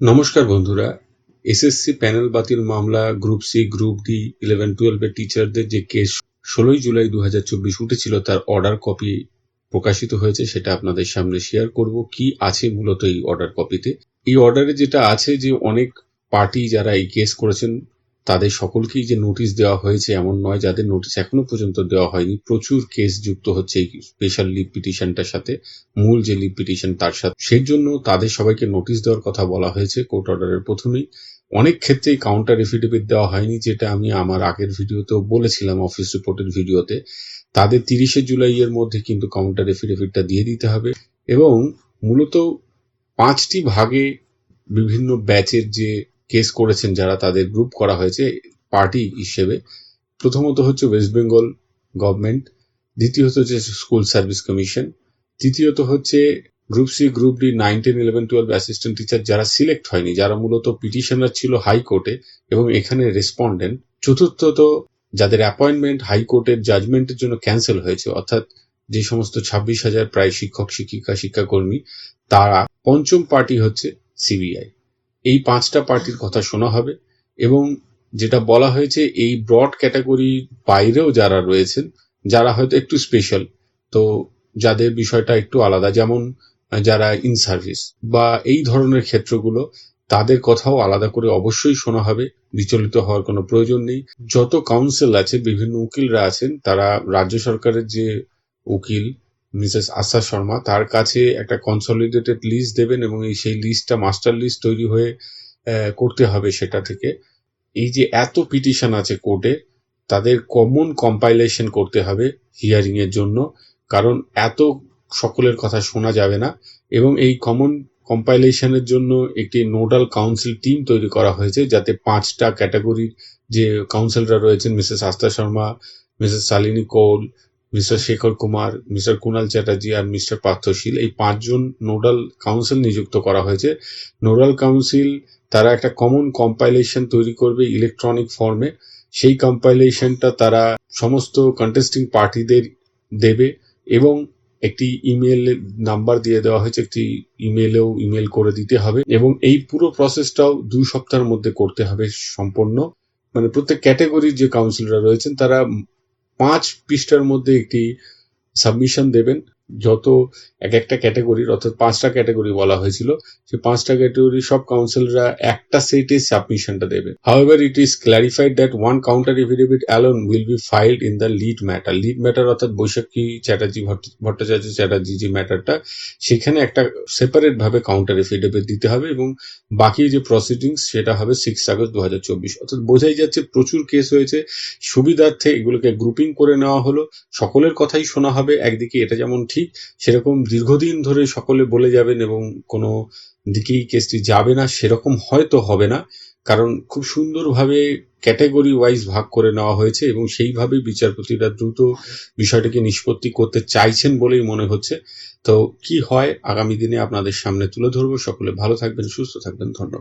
নমস্কার বন্ধুরা, SSC panel বাতিল মামলা group C, group D eleven টুয়েলভের টিচারদের যে কেস ষোলোই জুলাই দু হাজার চব্বিশ উঠেছিল, তার অর্ডার কপি প্রকাশিত হয়েছে, সেটা আপনাদের সামনে শেয়ার করব। কি আছে মূলত এই অর্ডার কপিতে এই অর্ডারে যেটা আছে যে, অনেক পার্টি যারা এই কেস করেছেন তাদের সকলকেই যে নোটিশ দেওয়া হয়েছে এমন নয়, যাদের নোটিশ এখনও পর্যন্ত দেওয়া হয়নি। প্রচুর কেস যুক্ত হচ্ছে এই স্পেশাল লিভ পিটিশনটার সাথে, মূল যে লিভ পিটিশন তার সাথে। সেই জন্য তাদের সবাইকে নোটিশ দেওয়ার কথা বলা হয়েছে কোর্ট অর্ডারের প্রথমেই। অনেক ক্ষেত্রেই কাউন্টার এফিডেভিট দেওয়া হয়নি, যেটা আমি আমার আগের ভিডিওতেও বলেছিলাম অফিস রিপোর্টের ভিডিওতে তাদের তিরিশে জুলাইয়ের মধ্যে কিন্তু কাউন্টার এফিডেভিটটা দিয়ে দিতে হবে। এবং মূলত পাঁচটি ভাগে বিভিন্ন ব্যাচের যে কেস করেছেন যারা তাদের গ্রুপ করা হয়েছে পার্টি হিসেবে। প্রথমত হচ্ছে ওয়েস্ট বেঙ্গল গভর্নমেন্ট, দ্বিতীয়ত হচ্ছে স্কুল সার্ভিস কমিশন, তৃতীয়ত হচ্ছে group C, group D, nine, ten, eleven, twelve assistant teacher যারা সিলেক্ট হয়নি, যারা মূলত পিটিশনার ছিল হাইকোর্টে এবং এখানে রেসপন্ডেন্ট। চতুর্থত, যাদের অ্যাপয়েন্টমেন্ট হাইকোর্টের জাজমেন্টের জন্য ক্যান্সেল হয়েছে, অর্থাৎ যে সমস্ত ছাব্বিশ হাজার প্রায় শিক্ষক, শিক্ষিকা, শিক্ষাকর্মী, তারা পঞ্চম পার্টি হচ্ছে সিবিআই। এই পাঁচটা পার্টির কথা শোনা হবে এবং যেটা বলা হয়েছে, এই ব্রড ক্যাটাগরি বাইরেও যারা রয়েছেন, যারা হয়তো একটু স্পেশাল তো যাদের বিষয়টা একটু আলাদা, যেমন যারা ইন সার্ভিস বা এই ধরনের ক্ষেত্রগুলো, তাদের কথাও আলাদা করে অবশ্যই শোনা হবে, বিচলিত হওয়ার কোনো প্রয়োজন নেই। যত কাউন্সিল আছে, বিভিন্ন উকিলরা আছেন, তারা রাজ্য সরকারের যে উকিল মিসেস আশা শর্মা, তার কাছে একটা কনসলিডেটেড লিস্ট দেবেন এবং এই সেই লিস্টটা মাস্টার লিস্ট তৈরি হয়ে করতে হবে সেটা থেকে। এই যে এত পিটিশন আছে কোর্টে তাদের কমন কম্পাইলেশন করতে হবে হিয়ারিং এর জন্য, কারণ এত সকলের কথা শোনা যাবে না এবং এই কমন কম্পাইলেশনের জন্য একটি নোডাল কাউন্সিল টিম তৈরি করা হয়েছে যাতে পাঁচটা ক্যাটাগরির যে কাউন্সিলরা রয়েছেন, Mrs Astha Sharma, Mrs Shalini Kaul Mister Shekhar Kumar, Mister Kunal Chatterjee আর মিস্টার পার্থশীল, এই পাঁচজন নোডাল কাউন্সিল নিযুক্ত করা হয়েছে। নোডাল কাউন্সিল তারা একটা কমন কম্পাইলেশন তৈরি করবে ইলেকট্রনিক ফর্মে সেই কম্পাইলেশনটা তারা সমস্ত কন্টেস্টিং পার্টিদের দেবে এবং একটি ইমেল নাম্বার দিয়ে দেওয়া হয়েছে, একটি ইমেলেও ইমেল করে দিতে হবে এবং এই পুরো প্রসেসটাও দুই সপ্তাহের মধ্যে করতে হবে সম্পূর্ণ মানে প্রত্যেক ক্যাটাগরির যে কাউন্সিলররা রয়েছেন, তারা পাঁচ পৃষ্ঠার মধ্যে একটি সাবমিশন দেবেন। যত এক একটা ক্যাটাগরির অর্থাৎ পাঁচটা ক্যাটাগরি বলা হয়েছিল, সেই পাঁচটা ক্যাটাগরি সব কাউন্সিলরা একটা সেটে সাবমিশনটা দেবে। However it is clarified that one counter affidavit alone will be filed in the lead matter lead matter অর্থাৎ বৈশাখী চ্যাটার্জি ভট্ট- ভট্টাচার্য চ্যাটার্জি যে ম্যাটারটা সেখানে একটা সেপারেট ভাবে কাউন্টার এফিডেভিট দিতে হবে এবং বাকি যে প্রসিডিংস সেটা হবে সিক্স আগস্ট দু হাজার চব্বিশ। অর্থাৎ বোঝাই যাচ্ছে প্রচুর কেস হয়েছে, সুবিধার্থে এগুলোকে গ্রুপিং করে নেওয়া হলো, সকলের কথাই শোনা হবে, একদিকে এটা যেমন ঠিক সেরকম দীর্ঘদিন ধরে সকলে বলে যাবেন এবং কোনো দিকেই কেসটি যাবে না, সেরকম হয়তো হবে না। কারণ খুব সুন্দরভাবে ক্যাটাগরি ওয়াইজ ভাগ করে নেওয়া হয়েছে এবং সেইভাবে বিচারপতিরা দ্রুত বিষয়টাকে নিষ্পত্তি করতে চাইছেন বলেই মনে হচ্ছে। তো কি হয়, আগামী দিনে আপনাদের সামনে তুলে ধরবো। সকলে ভালো থাকবেন, সুস্থ থাকবেন। ধন্যবাদ।